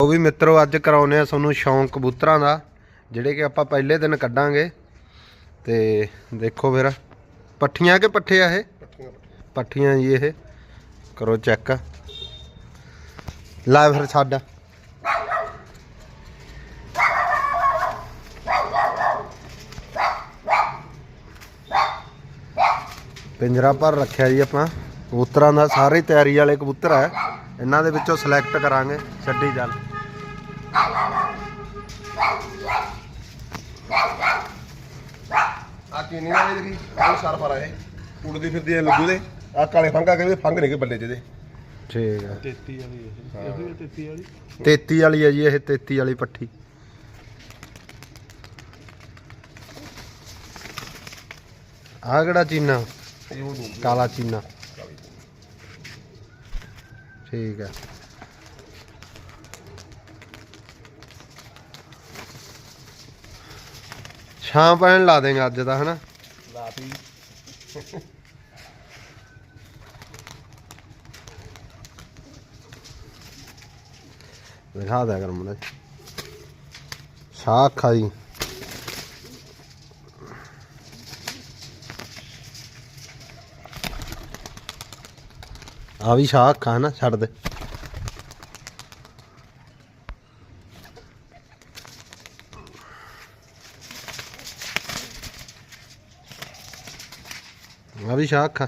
ਉਹ ਵੀ ਮਿੱਤਰੋ, ਅੱਜ ਕਰਾਉਨੇ ਆ ਤੁਹਾਨੂੰ ਸ਼ੌਂਕ ਕਬੂਤਰਾਂ ਦਾ, ਜਿਹੜੇ ਕਿ ਆਪਾਂ ਪਹਿਲੇ ਦਿਨ ਕੱਢਾਂਗੇ। ਤੇ ਦੇਖੋ ਫਿਰ, ਪੱਠੀਆਂ ਕਿ ਪੱਠੇ ਆ ਇਹ? ਪੱਠੀਆਂ ਜੀ ਇਹ। ਕਰੋ ਚੈੱਕ। ਲਾ ਫਿਰ ਸਾਡਾ ਪਿੰਜਰਾ ਪਰ ਰੱਖਿਆ ਜੀ ਆਪਾਂ। ਕਬੂਤਰਾਂ ਦਾ ਸਾਰੇ ਤਿਆਰੀ ਵਾਲੇ ਕਬੂਤਰ ਹੈ ਇਹਨਾਂ ਦੇ ਵਿੱਚੋਂ ਸਿਲੈਕਟ ਕਰਾਂਗੇ। ਛੱਡੀ ਚੱਲ। ਆ ਚੀਨੀ ਵਾਲੀ ਦੇਖੀ ਉਹ ਸਰ ਪਰ ਆਏ। ਉੜਦੀ ਫਿਰਦੀ ਐ ਲੱਗੂ ਦੇ। ਆ ਕਾਲੇ ਫੰਗਾ ਕਹਿੰਦੇ ਫੰਗ ਨਹੀਂ ਕੇ ਬੱਲੇ ਜਿਹਦੇ। ਠੀਕ ਹੈ 33 ਵਾਲੀ ਇਹ। ਇਹੋ 33 ਵਾਲੀ? 33 ਵਾਲੀ ਹੈ ਜੀ ਇਹ 33 ਵਾਲੀ ਪੱਠੀ। ਆਹ ਕਿਹੜਾ ਚੀਨਾ? ਇਹ ਉਹ ਦੂ ਕਾਲਾ ਚੀਨਾ। ਠੀਕ ਹੈ ਸ਼ਾਮ ਪੈਣ ਲਾ ਦੇਗਾ ਅੱਜ ਦਾ ਹਨਾ? ਲਾਤੀ ਦਿਖਾ ਦਿਆ ਕਰ ਮੁੰਡੇ। ਸਾਗ ਖਾਈ। ਆ ਵੀ ਸਾਗ ਖਾ ਨਾ ਛੱਡ ਦੇ। ਵੀ ਸਾਗ ਖਾ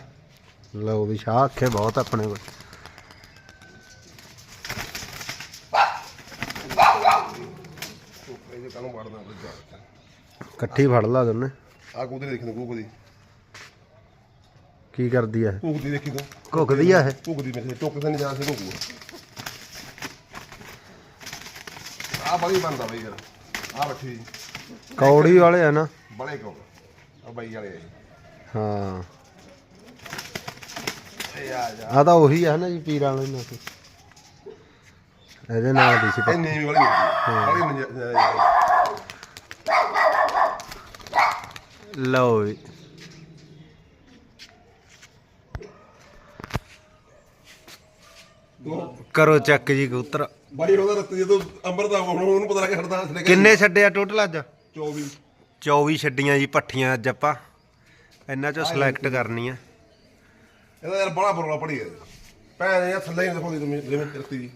ਲਓ ਵੀ ਸਾਗ ਖੇ ਬਹੁਤ ਆਪਣੇ ਕੋਲ। ਕਾਨੂੰ ਜਾ ਇਕੱਠੀ ਫੜ ਲਾ ਦੋਨੇ ਆ ਕੂਦਰੀ ਦੇਖੀ ਤੂੰ ਕੂਕਦੀ ਕੀ ਕਰਦੀ ਆ ਇਹ? ਦੇਖੀ ਤੂੰ। ਘੁੱਗਦੀ ਆ ਇਹ? ਕੂਕਦੀ ਮੇਰੇ ਟੁੱਕ ਤੇ ਨਹੀਂ ਜਾ ਸੀ ਕੂਕੂ ਆ। ਬੜੀ ਬੰਦਾ ਬਈ ਯਾਰ। ਆ ਬੱਠੀ। ਕੌੜੀ ਵਾਲੇ ਆ ਨਾ। ਬੜੇ ਕੋ ਆ ਬਾਈ ਵਾਲੇ। ਹਾਂ। ਇਹ ਆ ਜਾ। ਆ ਤਾਂ ਉਹੀ ਆ ਨਾ ਜੀ ਪੀਰਾਂ ਵਾਲੇ ਨਾਲ ਇਹਦੇ ਨਾਲ ਦੀ ਸੀ ਇਹ। ਨੀਵੀਂ ਵਾਲੀ ਮੰਜਾ ਲਓ ਵੀ ਕਰੋ ਚੱਕ ਜੀ ਕਬੂਤਰ। ਬੜੀ ਉਹਦਾ ਰੱਤ ਜਦੋਂ ਅੰਬਰ ਦਾ ਹੁਣ ਉਹਨੂੰ ਪਤਾ ਲੱਗ ਹਟਦਾ ਲੈ ਕੇ ਕਿੰਨੇ ਛੱਡਿਆ ਟੋਟਲ ਅੱਜ? 24 24 ਛੱਡੀਆਂ ਜੀ ਪੱਠੀਆਂ ਅੱਜ ਆਪਾਂ। ਇਹਨਾਂ ਚੋਂ ਸਿਲੈਕਟ ਕਰਨੀ ਆ ਇਹਦਾ ਯਾਰ ਬੜਾ ਬਰੋਲਾ ਪੜੀ ਹੈ ਭੈਣ ਇਹ ਥੱਲੇ ਹੀ ਦਿਖਾਉਂਦੀ ਤੁਮੇ ਲਿਮਿਟ ਕਰਤੀ ਜੀ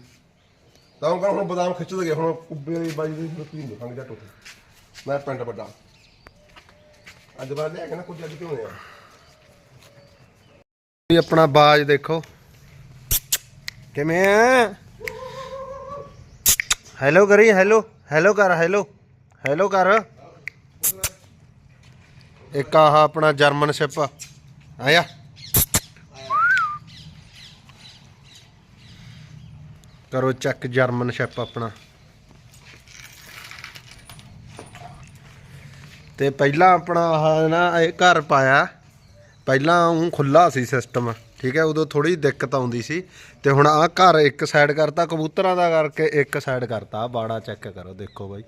ਤਾਂ ਉਹ ਹੁਣ ਬਦਾਮ ਖਿੱਚਦੇ ਗਏ, ਹੁਣ ਉੱਬੇ ਵਾਲੀ ਬਾਈ ਦੀ ਰੁੱਤੀ ਨਹੀਂ ਦੇਖਾਂਗੇ ਜੱਟ ਉੱਥੇ। ਮੈਂ ਪਿੰਡ ਵੱਡਾ। ਅੱਜ ਬਾਅਦ ਲਿਆ ਕੇ ਨਾ, ਕੁਝ ਅੱਜ ਕਿਉਂ ਆ ਵੀ ਆਪਣਾ ਬਾਜ ਦੇਖੋ। ਕਿਵੇਂ ਆ? ਹੈਲੋ ਕਰੀ ਹੈਲੋ ਹੈਲੋ ਕਰ, ਹੈਲੋ ਹੈਲੋ ਕਰ। ਇੱਕ ਆਹ ਆਪਣਾ ਜਰਮਨ ਸ਼ਿਪ। ਆਇਆ। ਕਰੋ ਚੈੱਕ ਜਰਮਨ ਸ਼ਿਪ ਆਪਣਾ। ਤੇ ਪਹਿਲਾਂ ਆਪਣਾ ਆਹ ਨਾ ਇਹ ਘਰ ਪਾਇਆ। ਪਹਿਲਾਂ ਉਹ ਖੁੱਲਾ ਸੀ ਸਿਸਟਮ ਠੀਕ ਹੈ, ਉਦੋਂ ਥੋੜੀ ਦਿੱਕਤ ਆਉਂਦੀ ਸੀ। ਤੇ ਹੁਣ ਆਹ ਘਰ ਇੱਕ ਸਾਈਡ ਕਰਤਾ, ਕਬੂਤਰਾਂ ਦਾ ਕਰਕੇ ਇੱਕ ਸਾਈਡ ਕਰਤਾ। ਬਾੜਾ ਚੈੱਕ ਕਰੋ, ਦੇਖੋ ਬਾਈ।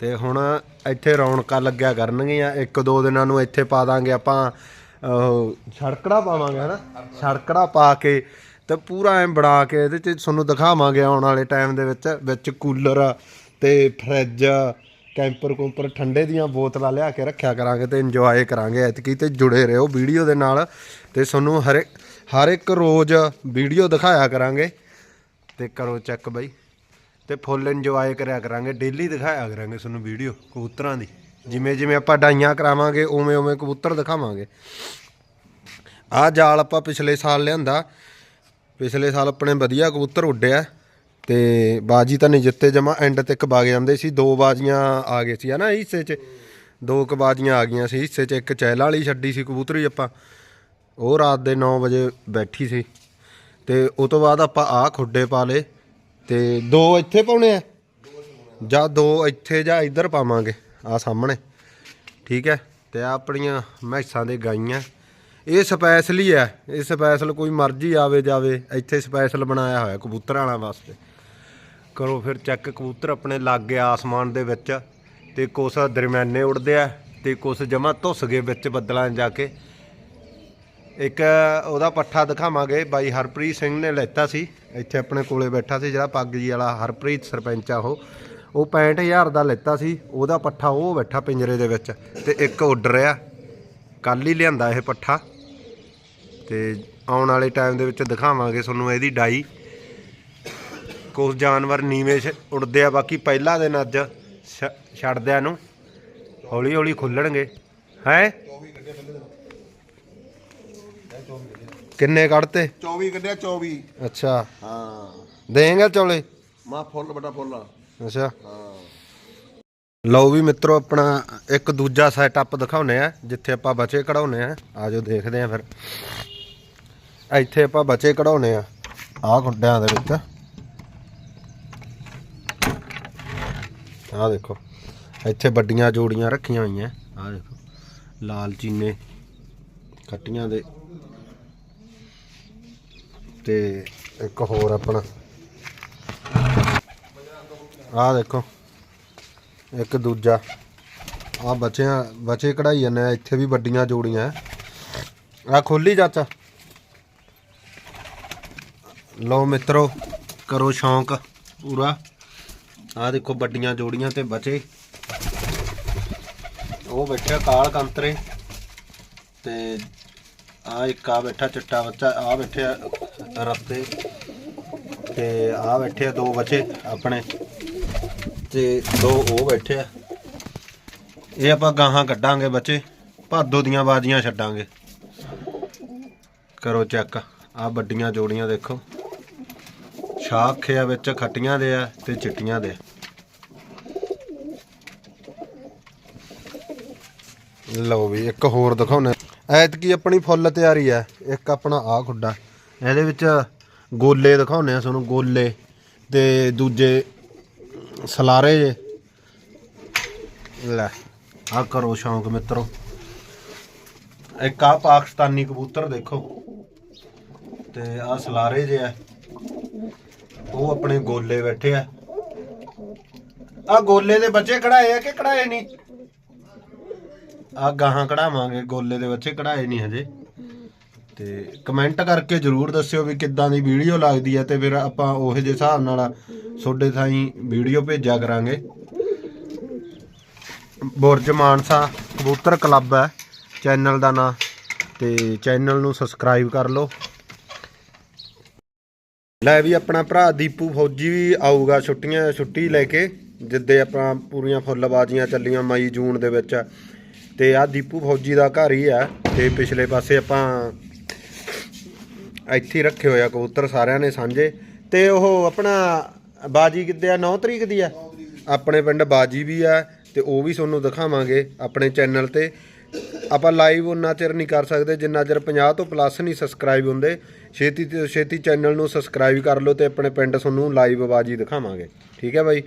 ਤੇ ਹੁਣ ਇੱਥੇ ਰੌਣਕਾਂ ਲੱਗਿਆ ਕਰਨਗੀਆਂ। ਇੱਕ ਦੋ ਦਿਨਾਂ ਨੂੰ ਇੱਥੇ ਪਾ ਦਾਂਗੇ ਆਪਾਂ, ਉਹ ਸੜਕੜਾ ਪਾਵਾਂਗੇ, ਹਨਾ? ਛੜਕੜਾ ਪਾ ਕੇ ਤੇ ਪੂਰਾ ਐ ਬਣਾ ਕੇ ਇਹਦੇ ਚ ਤੁਹਾਨੂੰ ਦਿਖਾਵਾਂਗੇ ਆਉਣ ਵਾਲੇ ਟਾਈਮ ਦੇ ਵਿੱਚ ਵਿੱਚ ਕੂਲਰ ਤੇ ਫਰਿੱਜ ਕੈਂਪਰ ਕੁੰਪਰ ਠੰਡੇ ਦੀਆਂ ਬੋਤਲਾਂ ਲਿਆ ਕੇ ਰੱਖਿਆ ਕਰਾਂਗੇ ਤੇ ਇੰਜੋਏ ਕਰਾਂਗੇ ਐਤਕੀ ਤੇ ਜੁੜੇ ਰਹੋ ਵੀਡੀਓ ਦੇ ਨਾਲ ਤੇ ਤੁਹਾਨੂੰ ਹਰ ਹਰ ਇੱਕ ਰੋਜ਼ ਵੀਡੀਓ ਦਿਖਾਇਆ ਕਰਾਂਗੇ। ਤੇ ਕਰੋ ਚੈੱਕ ਬਾਈ। ਤੇ ਫੁੱਲ ਇੰਜੋਏ ਕਰਿਆ ਕਰਾਂਗੇ ਡੇਲੀ ਦਿਖਾਇਆ ਕਰਾਂਗੇ ਤੁਹਾਨੂੰ ਵੀਡੀਓ ਕਬੂਤਰਾਂ ਦੀ। ਜਿਵੇਂ ਜਿਵੇਂ ਆਪਾਂ ਡਾਈਆਂ ਕਰਾਵਾਂਗੇ, ਉਵੇਂ ਉਵੇਂ ਕਬੂਤਰ ਦਿਖਾਵਾਂਗੇ। ਆਹ ਜਾਲ ਆਪਾਂ ਪਿਛਲੇ ਸਾਲ ਲਿਆਂਦਾ ਪਿਛਲੇ ਸਾਲ ਆਪਣੇ ਵਧੀਆ ਕਬੂਤਰ ਉੱਡਿਆ ਤੇ ਬਾਜੀ ਤਾਂ ਨਹੀਂ ਜਿੱਤੇ, ਜਮਾ ਐਂਡ ਤੱਕ ਵਗ ਜਾਂਦੇ ਸੀ। ਦੋ ਬਾਜੀਆਂ ਆ ਗਏ ਸੀ, ਹਨਾ ਹਿੱਸੇ 'ਚ। ਦੋ ਕੁ ਬਾਜੀਆਂ ਆ ਗਈਆਂ ਸੀ ਹਿੱਸੇ 'ਚ, ਇੱਕ ਚੈਲਾ ਵਾਲੀ ਛੱਡੀ ਸੀ ਕਬੂਤਰੀ ਆਪਾਂ। ਉਹ ਰਾਤ ਦੇ 9 ਵਜੇ ਬੈਠੀ ਸੀ। ਤੇ ਉਸ ਤੋਂ ਬਾਅਦ ਆਪਾਂ ਆ ਖੁੱਡੇ ਪਾ ਲਏ ਤੇ ਦੋ ਇੱਥੇ ਪਾਉਣੇ ਆ। ਜਾਂ ਦੋ ਇੱਥੇ ਜਾਂ ਇੱਧਰ ਪਾਵਾਂਗੇ ਆ ਸਾਹਮਣੇ। ਠੀਕ ਹੈ? ਤੇ ਆਹ ਆਪਣੀਆਂ ਮੈਸਾਂ ਦੇ ਗਾਈਆਂ। ਇਹ ਸਪੈਸ਼ਲ ਹੀ ਹੈ। ਇਹ ਸਪੈਸ਼ਲ ਕੋਈ ਮਰਜ਼ੀ ਆਵੇ ਜਾਵੇ, ਇੱਥੇ ਸਪੈਸ਼ਲ ਬਣਾਇਆ ਹੋਇਆ ਕਬੂਤਰਾਂ ਵਾਲਿਆਂ ਵਾਸਤੇ। ਕਰੋ ਫਿਰ ਚੈੱਕ ਕਬੂਤਰ ਆਪਣੇ ਲੱਗ ਗਿਆ ਆਸਮਾਨ ਦੇ ਵਿੱਚ, ਤੇ ਕੁਛ ਦਰਮਿਆਨੇ ਉੱਡਦੇ ਆ, ਤੇ ਕੁਛ ਜਮਾ ਧੁੱਸ ਗਏ ਵਿੱਚ ਬੱਦਲਾਂ 'ਚ ਜਾ ਕੇ। ਇੱਕ ਉਹਦਾ ਪੱਠਾ ਦਿਖਾਵਾਂਗੇ, ਬਾਈ ਹਰਪ੍ਰੀਤ ਸਿੰਘ ਨੇ ਲੈਤਾ ਸੀ। ਇੱਥੇ ਆਪਣੇ ਕੋਲੇ ਬੈਠਾ ਸੀ ਜਿਹੜਾ ਪੱਗ ਜੀ ਵਾਲਾ ਹਰਪ੍ਰੀਤ ਸਰਪੰਚ ਆ ਉਹ। ਉਹ 65000 ਦਾ ਲੈਤਾ ਸੀ, ਉਹਦਾ ਪੱਠਾ ਉਹ ਬੈਠਾ ਪਿੰਜਰੇ ਦੇ ਵਿੱਚ, ਤੇ ਇੱਕ ਉੱਡ ਰਿਹਾ। ਕੱਲ ਹੀ ਲਿਆਂਦਾ ਇਹ ਪੱਠਾ। ਤੇ ਆਉਣ ਵਾਲੇ ਟਾਈਮ ਦੇ ਵਿੱਚ ਦਿਖਾਵਾਂਗੇ ਤੁਹਾਨੂੰ ਇਹਦੀ ਡਾਈ। ਕੁਝ ਜਾਨਵਰ ਨੀਵੇਂ ਉੜਦੇ ਆ ਬਾਕੀ ਪਹਿਲਾ ਦਿਨ ਅੱਜ ਛੱਡਦਿਆਂ ਨੂੰ ਹੌਲੀ ਹੌਲੀ ਖੁੱਲਣਗੇ। ਹੈ? ਕਿੰਨੇ ਕੱਢਤੇ? 24 ਕੱਢਿਆ 24 ਅੱਛਾ। ਹਾਂ। ਦੇਂਗੇ ਚੌਲੇ? ਮਾ ਫੁੱਲ ਵੱਡਾ ਫੁੱਲ ਅੱਛਾ। ਹਾਂ। ਲਓ ਵੀ ਮਿੱਤਰੋ ਆਪਣਾ ਇੱਕ ਦੂਜਾ ਸੈਟਅਪ ਦਿਖਾਉਨੇ ਆ ਜਿੱਥੇ ਆਪਾਂ ਬਚੇ ਕਢਾਉਨੇ ਆ। ਆਜੋ ਦੇਖਦੇ ਆ ਫਿਰ। ਇੱਥੇ ਆਪਾਂ ਬਚੇ ਕਢਾਉਣੇ ਆ। ਆਹ ਗੁੱਡਿਆਂ ਦੇ ਵਿੱਚ। ਆਹ ਦੇਖੋ, ਇੱਥੇ ਵੱਡੀਆਂ ਜੋੜੀਆਂ ਰੱਖੀਆਂ ਹੋਈਆਂ। ਆਹ ਦੇਖੋ, ਲਾਲ ਚੀਨੇ ਖੱਟੀਆਂ ਦੇ। ਤੇ ਇੱਕ ਹੋਰ ਆਪਣਾ। ਆਹ ਦੇਖੋ, ਇੱਕ ਦੂਜਾ। ਆ ਬੱਚਿਆਂ, ਬੱਚੇ ਕਢਾਈ ਜਾਂਦੇ ਆ, ਇੱਥੇ ਵੀ ਵੱਡੀਆਂ ਜੋੜੀਆਂ। ਆ ਖੋਲੀ ਚਾਚਾ। ਲਓ ਮਿੱਤਰੋ, ਕਰੋ ਸ਼ੌਂਕ ਪੂਰਾ। ਆਹ ਦੇਖੋ ਵੱਡੀਆਂ ਜੋੜੀਆਂ ਤੇ ਬਚੇ। ਉਹ ਬੈਠਾ ਕਾਲ ਕੰਤਰੇ। ਤੇ ਆ ਇੱਕ ਆ ਬੈਠਾ ਚਿੱਟਾ ਬੱਚਾ ਆ ਬੈਠਿਆ ਰੱਤੇ ਤੇ ਆ ਬੈਠੇ ਆ ਦੋ ਬੱਚੇ ਆਪਣੇ। ਤੇ ਦੋ ਉਹ ਬੈਠੇ ਆ। ਇਹ ਆਪਾਂ ਗਾਹਾਂ ਕੱਢਾਂਗੇ ਬੱਚੇ। ਭਾਦੋ ਦੀਆਂ ਬਾਜ਼ੀਆਂ ਛੱਡਾਂਗੇ। ਕਰੋ ਚੈੱਕ। ਆ ਵੱਡੀਆਂ ਜੋੜੀਆਂ ਦੇਖੋ। ਸ਼ਾਖੇ ਆ ਵਿੱਚ, ਖੱਟੀਆਂ ਦੇ ਆ ਤੇ ਚਿੱਟੀਆਂ ਦੇ। ਲਓ ਵੀ, ਇੱਕ ਹੋਰ ਦਿਖਾਉਣਾ ਐਤਕੀ ਆਪਣੀ ਫੁੱਲ ਤਿਆਰੀ ਆ, ਇੱਕ ਆਪਣਾ ਆ ਖੁੱਡਾ। ਇਹਦੇ ਵਿੱਚ ਗੋਲੇ ਦਿਖਾਉਣੇ ਆ ਤੁਹਾਨੂੰ, ਗੋਲੇ ਤੇ ਦੂਜੇ ਸਲਾਰੇ ਜੇ। ਲੈ ਆ ਕਰੋ ਸ਼ੌਂਕ ਮਿੱਤਰੋ। ਇੱਕ ਆ ਪਾਕਿਸਤਾਨੀ ਕਬੂਤਰ ਦੇਖੋ। ਤੇ ਆ ਸਲਾਰੇ ਜੇ ਆ। ਉਹ ਆਪਣੇ ਗੋਲੇ ਬੈਠੇ ਆ। ਆ ਗੋਲੇ ਦੇ ਬੱਚੇ ਕਢਾਏ ਆ ਕਿ ਕਢਾਏ ਨਹੀਂ? ਆ ਗਾਹਾਂ ਕਢਾਵਾਂਗੇ, ਗੋਲੇ ਦੇ ਬੱਚੇ ਕਢਾਏ ਨਹੀਂ ਹਜੇ। ਤੇ ਕਮੈਂਟ ਕਰਕੇ ਜਰੂਰ ਦੱਸਿਓ ਵੀ ਕਿੱਦਾਂ ਦੀ ਵੀਡੀਓ ਲੱਗਦੀ ਹੈ ਤੇ ਫਿਰ ਆਪਾਂ ਉਹੋ ਜਿਹੇ ਹਿਸਾਬ ਨਾਲ ਤੁਹਾਡੇ ਥਾਈਂ ਵੀਡੀਓ ਭੇਜਿਆ ਕਰਾਂਗੇ। ਬੁਰਜ ਮਾਨਸਾ ਕਬੂਤਰ ਕਲੱਬ ਹੈ, ਚੈਨਲ ਦਾ ਨਾਂ ਤੇ ਚੈਨਲ ਨੂੰ ਸਬਸਕ੍ਰਾਈਬ ਕਰ ਲਓ। ਲੈ ਵੀ ਆਪਣਾ ਭਰਾ ਦੀਪੂ ਫੌਜੀ ਵੀ ਆਊਗਾ ਛੁੱਟੀਆਂ ਛੁੱਟੀ ਲੈ ਕੇ ਜਿੱਦੇ ਆਪਾਂ ਪੂਰੀਆਂ ਫੁੱਲਬਾਜ਼ੀਆਂ ਚੱਲੀਆਂ ਮਈ ਜੂਨ ਦੇ ਵਿੱਚ। ਤੇ ਆ ਦੀਪੂ ਫੌਜੀ ਦਾ ਘਰ ਹੀ ਆ ਤੇ ਪਿਛਲੇ ਪਾਸੇ ਆਪਾਂ ਇੱਥੇ ਰੱਖੇ ਹੋਇਆ ਕਬੂਤਰ ਸਾਰਿਆਂ ਨੇ ਸਾਂਝੇ। ਤੇ ਉਹ ਆਪਣਾ ਬਾਜੀ ਕਿੱਦੇ ਆ? 9 ਤਰੀਕ ਦੀ ਆ? ਆਪਣੇ ਪਿੰਡ ਬਾਜੀ ਵੀ ਆ ਤੇ ਉਹ ਵੀ ਤੁਹਾਨੂੰ ਦਿਖਾਵਾਂਗੇ ਆਪਣੇ ਚੈਨਲ ਤੇ। ਆਪਾਂ ਲਾਈਵ ਉਨਾ ਚਿਰ ਨਹੀਂ ਕਰ ਸਕਦੇ ਜਿੰਨਾ ਚਿਰ 50 ਤੋਂ ਪਲੱਸ ਨਹੀਂ ਸਬਸਕ੍ਰਾਈਬ ਹੁੰਦੇ। ਛੇਤੀ ਤੋਂ ਛੇਤੀ ਚੈਨਲ ਨੂੰ ਸਬਸਕ੍ਰਾਈਬ ਕਰ ਲਓ ਤੇ ਆਪਣੇ ਪਿੰਡ ਤੁਹਾਨੂੰ ਲਾਈਵ ਬਾਜੀ ਦਿਖਾਵਾਂਗੇ। ਠੀਕ ਹੈ ਬਾਈ?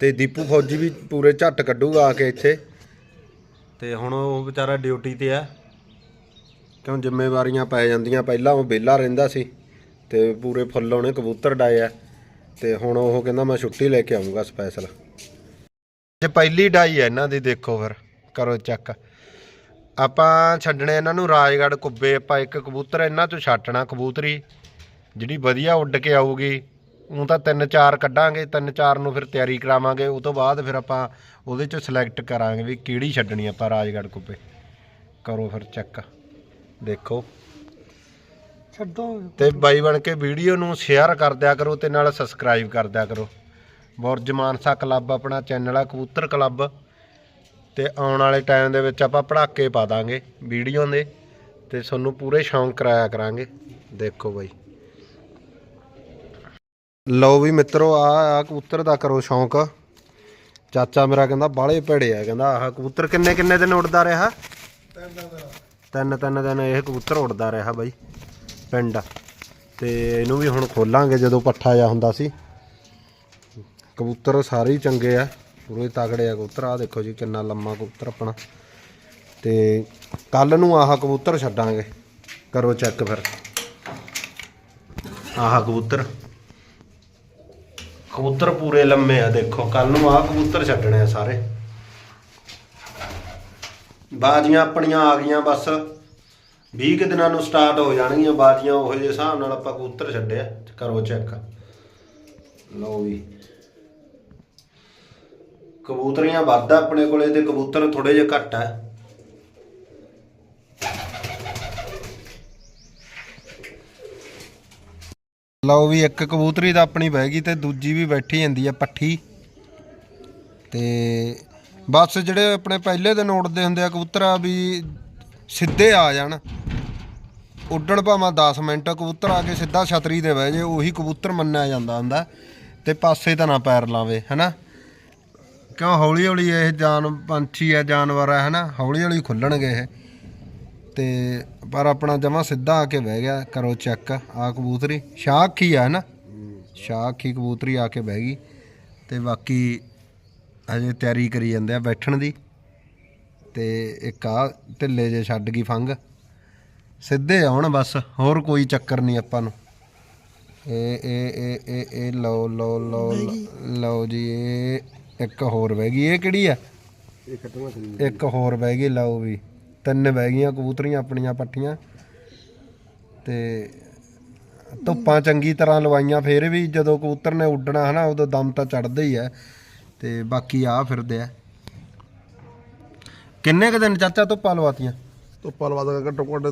ਤੇ ਦੀਪੂ ਫੌਜੀ ਵੀ ਪੂਰੇ ਝੱਟ ਕੱਢੂਗਾ ਆ ਕੇ ਇੱਥੇ। ਤੇ ਹੁਣ ਉਹ ਵਿਚਾਰਾ ਡਿਊਟੀ ਤੇ ਆ। ਕਿਉਂ ਜ਼ਿੰਮੇਵਾਰੀਆਂ ਪੈ ਜਾਂਦੀਆਂ? ਪਹਿਲਾਂ ਉਹ ਵਿਹਲਾ ਰਹਿੰਦਾ ਸੀ ਤੇ ਪੂਰੇ ਫੁੱਲ ਉਹਨੇ ਕਬੂਤਰ ਡਾਏ ਆ ਤੇ ਹੁਣ ਉਹ ਕਹਿੰਦਾ ਮੈਂ ਛੁੱਟੀ ਲੈ ਕੇ ਆਉਂਗਾ ਸਪੈਸ਼ਲ। ਜੇ ਪਹਿਲੀ ਡਾਈ ਹੈ ਇਹਨਾਂ ਦੀ, ਦੇਖੋ ਫਿਰ। ਕਰੋ ਚੈੱਕ। ਆਪਾਂ ਛੱਡਣੇ ਇਹਨਾਂ ਨੂੰ ਰਾਜਗੜ੍ਹ ਕੁੱਬੇ ਆਪਾਂ ਇੱਕ ਕਬੂਤਰ ਇਹਨਾਂ ਚੋਂ ਛੱਟਣਾ ਕਬੂਤਰੀ ਜਿਹੜੀ ਵਧੀਆ ਉੱਡ ਕੇ ਆਊਗੀ ਉਹ ਤਾਂ ਤਿੰਨ ਚਾਰ ਕੱਢਾਂਗੇ ਤਿੰਨ ਚਾਰ ਨੂੰ ਫਿਰ ਤਿਆਰੀ ਕਰਾਵਾਂਗੇ ਉਹ ਤੋਂ ਬਾਅਦ ਫਿਰ ਆਪਾਂ ਉਹਦੇ ਚੋਂ ਸਿਲੈਕਟ ਕਰਾਂਗੇ ਵੀ ਕਿਹੜੀ ਛੱਡਣੀ ਆਪਾਂ ਰਾਜਗੜ੍ਹ ਕੁੱਬੇ। ਕਰੋ ਫਿਰ ਚੈੱਕ ਦੇਖੋ। ਛੱਡੋ। ਤੇ ਬਾਈ ਬਣ ਕੇ ਵੀਡੀਓ ਨੂੰ ਸ਼ੇਅਰ ਕਰ ਦਿਆ ਕਰੋ ਤੇ ਨਾਲ ਸਬਸਕ੍ਰਾਈਬ ਕਰ ਦਿਆ ਕਰੋ। ਬੁਰਜ ਮਾਨਸਾ ਕਲੱਬ ਆਪਣਾ ਚੈਨਲ ਆ ਕਬੂਤਰ ਕਲੱਬ ਤੇ ਆਉਣ ਵਾਲੇ ਟਾਈਮ ਦੇ ਵਿੱਚ ਆਪਾਂ ਪੜਾਕੇ ਪਾ ਦਾਂਗੇ ਵੀਡੀਓ ਦੇ ਤੇ ਤੁਹਾਨੂੰ ਪੂਰੇ ਸ਼ੌਂਕ ਕਰਾਇਆ ਕਰਾਂਗੇ। ਦੇਖੋ ਬਾਈ। ਲਓ ਵੀ ਮਿੱਤਰੋ ਆ ਆ ਕਬੂਤਰ ਦਾ ਕਰੋ ਸ਼ੌਂਕ। ਚਾਚਾ ਮੇਰਾ ਕਹਿੰਦਾ ਬਾਲੇ ਭੇੜੇ ਆ ਕਹਿੰਦਾ ਆਹ ਕਬੂਤਰ ਕਿੰਨੇ ਕਿੰਨੇ ਦਿਨ ਉੱਡਦਾ ਰਿਹਾ? ਤਿੰਨ ਤਿੰਨ ਦਿਨ ਇਹ ਕਬੂਤਰ ਉੱਡਦਾ ਰਿਹਾ ਬਾਈ ਪਿੰਡ। ਤੇ ਇਹਨੂੰ ਵੀ ਹੁਣ ਖੋਲਾਂਗੇ ਜਦੋਂ ਪੱਠਾ ਜਾ ਹੁੰਦਾ ਸੀ। ਕਬੂਤਰ ਸਾਰੇ ਹੀ ਚੰਗੇ ਆ। ਪੂਰੇ ਤਗੜੇ ਆ ਕਬੂਤਰ। ਆ ਦੇਖੋ ਜੀ ਕਿੰਨਾ ਲੰਮਾ ਕਬੂਤਰ ਆਪਣਾ। ਤੇ ਕੱਲ ਨੂੰ ਆਹ ਕਬੂਤਰ ਛੱਡਾਂਗੇ। ਕਰੋ ਚੈੱਕ ਫਿਰ। ਆਹ ਕਬੂਤਰ। ਕਬੂਤਰ ਪੂਰੇ ਲੰਮੇ ਆ, ਦੇਖੋ। ਕੱਲ ਨੂੰ ਆਹ ਕਬੂਤਰ ਛੱਡਣੇ ਆ ਸਾਰੇ। ਬਾਜ਼ੀਆਂ ਆਪਣੀਆਂ ਆ ਗਈਆਂ ਬਸ। 20 ਕੁ ਦਿਨਾਂ ਨੂੰ ਸਟਾਰਟ ਹੋ ਜਾਣਗੀਆਂ ਬਾਜੀਆਂ। ਉਹੋ ਜਿਹੇ ਹਿਸਾਬ ਨਾਲ ਆਪਾਂ ਕਬੂਤਰ ਛੱਡਿਆ। ਕਰੋ ਚੈੱਕ ਲਓ ਵੀ। ਕਬੂਤਰੀਆਂ ਵੱਧ ਆ ਆਪਣੇ ਕੋਲੇ ਤੇ ਕਬੂਤਰ ਥੋੜੇ ਜਿਹਾ ਘੱਟ ਆ। ਲਓ ਵੀ ਇੱਕ ਕਬੂਤਰੀ ਤਾਂ ਆਪਣੀ ਬਹਿ ਗਈ ਤੇ ਦੂਜੀ ਵੀ ਬੈਠੀ ਜਾਂਦੀ ਆ ਪੱਠੀ। ਤੇ ਬਸ ਜਿਹੜੇ ਆਪਣੇ ਪਹਿਲੇ ਦਿਨ ਉੱਡਦੇ ਹੁੰਦੇ ਆ ਕਬੂਤਰ ਆ ਵੀ ਸਿੱਧੇ ਆ ਜਾਣ। ਉੱਡਣ ਭਾਵੇਂ 10 ਮਿੰਟ ਕਬੂਤਰ ਆ ਕੇ ਸਿੱਧਾ ਛਤਰੀ ਤੇ ਬਹਿ ਜੇ, ਉਹੀ ਕਬੂਤਰ ਮੰਨਿਆ ਜਾਂਦਾ ਹੁੰਦਾ ਤੇ ਪਾਸੇ ਤਾਂ ਨਾ ਪੈਰ ਲਾਵੇ, ਹਨਾ? ਕਿਉਂ ਹੌਲੀ ਹੌਲੀ ਇਹ ਜਾਨ ਪੰਛੀ ਆ ਜਾਨਵਰ ਆ ਹਨਾ? ਹੌਲੀ ਹੌਲੀ ਖੁੱਲਣਗੇ ਇਹ। ਤੇ ਪਰ ਆਪਣਾ ਜਮਾ ਸਿੱਧਾ ਆ ਕੇ ਬਹਿ ਗਿਆ, ਕਰੋ ਚੈੱਕ, ਆ ਕਬੂਤਰੀ। ਸ਼ਾਖੀ ਆ, ਹਨਾ? ਸ਼ਾਖੀ ਕਬੂਤਰੀ ਆ ਕੇ ਬਹਿ ਗਈ। ਤੇ ਬਾਕੀ ਹਜੇ ਤਿਆਰੀ ਕਰੀ ਜਾਂਦੇ ਆ ਬੈਠਣ ਦੀ। ਤੇ ਇੱਕ ਆ ਢਿੱਲੇ ਜੇ ਛੱਡ ਗਈ ਫੰਗ। ਸਿੱਧੇ ਆਉਣ ਬਸ, ਹੋਰ ਕੋਈ ਚੱਕਰ ਨਹੀਂ ਆਪਾਂ ਨੂੰ। ਇਹ ਇਹ ਇਹ ਇਹ ਇਹ ਲਓ ਲਓ ਲਓ ਲਓ ਜੀ, ਇਹ ਇੱਕ ਹੋਰ ਬਹਿ ਗਈ ਇਹ ਕਿਹੜੀ ਆ? ਇਹ ਇੱਕ ਹੋਰ ਬਹਿ ਗਈ ਲਓ ਵੀ। ਤਿੰਨ ਬਹਿ ਗਈਆਂ ਕਬੂਤਰੀਆਂ ਆਪਣੀਆਂ ਪੱਠੀਆਂ। ਤੇ ਧੁੱਪਾਂ ਚੰਗੀ ਤਰ੍ਹਾਂ ਲਵਾਈਆਂ ਫੇਰ ਵੀ ਜਦੋਂ ਕਬੂਤਰ ਨੇ ਉੱਡਣਾ ਹਨਾ ਉਦੋਂ ਦਮ ਤਾਂ ਚੜਦਾ ਹੀ ਹੈ ਤੇ ਬਾਕੀ ਆ ਫਿਰਦੇ ਆ। ਕਿੰਨੇ ਕ ਦਿਨ ਚਾਚਾ ਧੁੱਪਾਂ ਲਵਾਤੀਆਂ? ਧੁੱਪਾਂ ਲਵਾ ਦੇ ਘੱਟੋ ਘੱਟ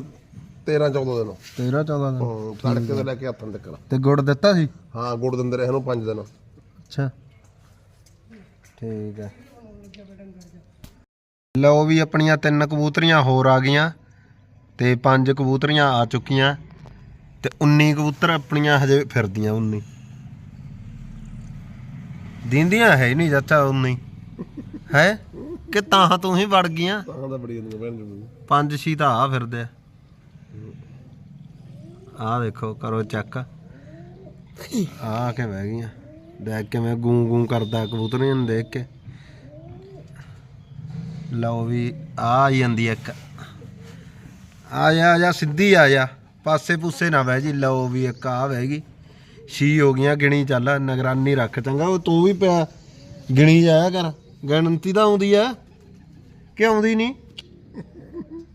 13 14 ਦਿਨ। 13 14 ਦਿਨ। ਹਾਂ ਤੜਕੇ ਤੋਂ ਲੈ ਕੇ ਹੱਥਾਂ ਤੱਕ ਤੇ ਗੁੜ ਦਿੱਤਾ ਸੀ? ਹਾਂ ਗੁੜ ਦਿੰਦੇ ਰਹੇ ਇਹਨੂੰ 5 ਦਿਨ। ਅੱਛਾ। ਠੀਕ ਹੈ। ਲਓ ਵੀ ਆਪਣੀਆਂ ਤਿੰਨ ਕਬੂਤਰੀਆਂ ਹੋਰ ਆ ਗਈਆਂ ਤੇ ਪੰਜ ਕਬੂਤਰੀਆਂ ਆ ਚੁੱਕੀਆਂ ਤੇ 19 ਕਬੂਤਰ ਆਪਣੀਆਂ ਹਜੇ ਫਿਰਦੀਆਂ 19 ਦਿੰਦੀਆਂ ਹੈ ਨਹੀਂ ਚਾਚਾ 19 ਹੈ? ਕਿ ਤਾਂ ਤੂੰ ਹੀ ਵੜ ਗਈਆਂ? ਤਾਂ ਦਾ ਬੜੀ ਜਾਂਦੀ ਭੈਣ ਜੀ ਪੰਜ ਛੀ ਤਾਂ ਆ ਫਿਰਦੇ ਆ। ਆ ਦੇਖੋ ਕਰੋ ਚੈੱਕ ਆ ਕੇ ਬਹਿ ਗਈਆਂ। ਦੇਖ ਕਿਵੇਂ ਗੂੰ ਗੂੰ ਕਰਦਾ ਕਬੂਤਰੀਆਂ ਨੂੰ ਦੇਖ ਕੇ। ਲਓ ਵੀ, ਆ ਜਾਂਦੀ ਇੱਕ। ਆ ਜਾ ਆ ਜਾ, ਸਿੱਧੀ ਆ ਜਾ। ਪਾਸੇ ਪੂਸੇ ਨਾ ਬਹਿ ਜੀ। ਲਓ ਵੀ ਇੱਕ ਆ ਬਹਿ ਛੀ ਹੋ ਗਈਆਂ, ਗਿਣੀ ਚੱਲ, ਨਿਗਰਾਨੀ ਰੱਖ ਚੰਗਾ। ਉਹ ਤੂੰ ਵੀ ਪਿਆ, ਗਿਣੀ ਜਾਇਆ ਕਰ। ਗਿਣਤੀ ਤਾਂ ਆਉਂਦੀ ਆ। ਕਿ ਆਉਂਦੀ ਨਹੀਂ?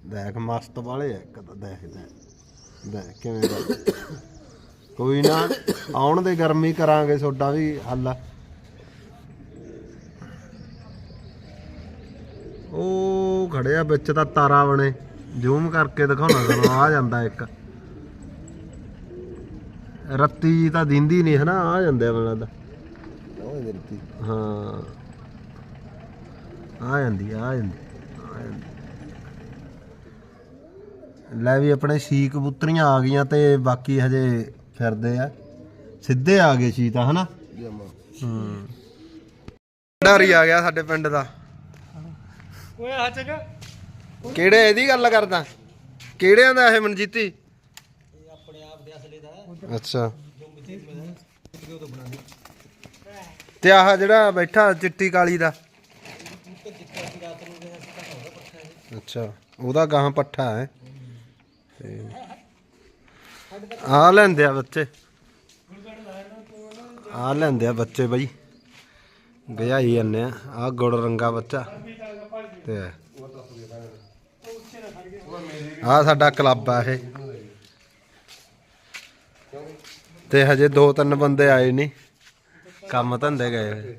ਦੇਖ, ਮਸਤ ਵਾਲੇ ਇੱਕ ਤਾਂ, ਦੇਖ ਦੇਖ। ਦੇਖ ਕਿਵੇਂ ਦਾ ਕੋਈ ਨਾ ਆਉਣ ਦੇ ਗਰਮੀ ਕਰਾਂਗੇ ਤੁਹਾਡਾ ਵੀ ਹੱਲ ਉਹ ਖੜਿਆ ਵਿੱਚ ਤਾਂ ਤਾਰਾ ਬਣੇ ਜ਼ੂਮ ਕਰਕੇ ਦਿਖਾਉਣਾ ਤੁਹਾਨੂੰ ਆ ਜਾਂਦਾ ਇੱਕ। ਰੱਤੀ ਜੀ ਤਾਂ ਦਿੰਦੀ ਨਹੀਂ ਹਨਾ ਆ ਜਾਂਦੇ ਆ ਮੈਨੂੰ ਲੱਗਦਾ। ਉਹ ਰੱਤੀ। ਹਾਂ। ਆ ਜਾਂਦੀ ਆ ਆ ਜਾਂਦੀ ਆ ਜਾਂਦੀ। ਲੈ ਵੀ ਆਪਣੇ ਛੀ ਕਬੂਤਰੀਆਂ ਆ ਗਈਆਂ ਤੇ ਬਾਕੀ ਹਜੇ ਫਿਰਦੇ ਆ। ਸਿੱਧੇ ਆ ਗਏ ਛੀ ਤਾਂ ਹਨਾ? ਹੂੰ। ਡਾਰੀ ਆ ਗਿਆ ਸਾਡੇ ਪਿੰਡ ਦਾ। ਓਏ ਆ ਚੱਕ ਕਿਹੜੇ ਇਹਦੀ ਗੱਲ ਕਰਦਾ? ਕਿਹੜਿਆਂ ਦਾ ਇਹ ਮਨਜੀਤੀ? ਆਪਣੇ ਆਪ ਦੇ ਅਸਲੇ ਦਾ ਅੱਛਾ। ਤੇ ਆਹ ਜਿਹੜਾ ਬੈਠਾ ਚਿੱਟੀ ਕਾਲੀ ਦਾ। ਅੱਛਾ। ਉਹਦਾ ਗਾਂ ਪੱਠਾ ਹੈ। ਤੇ ਆ ਲੈਂਦੇ ਆ ਬੱਚੇ। ਆ ਲੈਂਦੇ ਆ ਬੱਚੇ ਬਈ। ਗਜਾਈ ਜਾਂਦੇ ਆ। ਆ ਗੁੜ ਰੰਗਾ ਬੱਚਾ। ਤੇ ਆ ਸਾਡਾ ਕਲੱਬ ਆ ਇਹ। ਤੇ ਹਜੇ ਦੋ ਤਿੰਨ ਬੰਦੇ ਆਏ ਨਹੀਂ। ਕੰਮ ਧੰਦੇ ਗਏ ਹੋਏ।